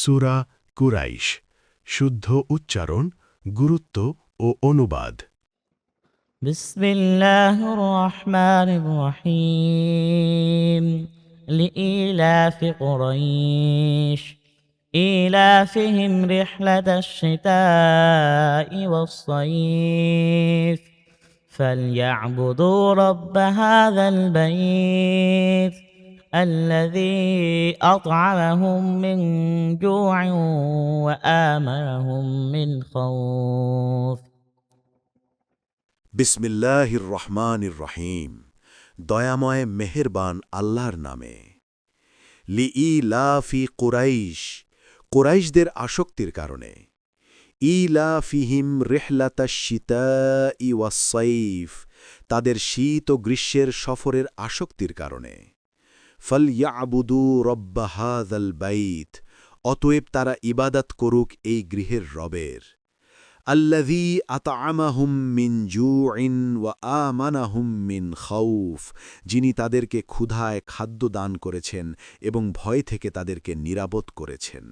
সুরা কুরাইশ শুদ্ধ উচ্চারণ গুরুত্ব ও অনুবাদ بسم الله الرحمن الرحيم لإيلاف قريش إيلافهم رحلة الشتاء والصيف فليعبدوا رب هذا البيت الذي أطعمهم من جوع وآمنهم من خوف বিসমিল্লাহির রহমানির রহিম দয়াময় মেহেরবান আল্লাহর নামে লি ই লাফি কুরাইশ কুরাইশদের আসক্তির কারণে ই লাফিহিম রেহলাতা শীতা ই ওয়াসাইফ তাদের শীত ও গ্রীষ্মের সফরের আসক্তির কারণে ফল ইয়াবুদু রব্বাহাদাল বাইত, অতএব তারা ইবাদত করুক এই গৃহের রবের। আল্লাযী আতামাহুম মিন জুইন ওয়া আমানাহুম মিন খৌফ যিনি তাদেরকে ক্ষুধায় খাদ্য দান করেছেন এবং ভয় থেকে তাদেরকে নিরাপদ করেছেন।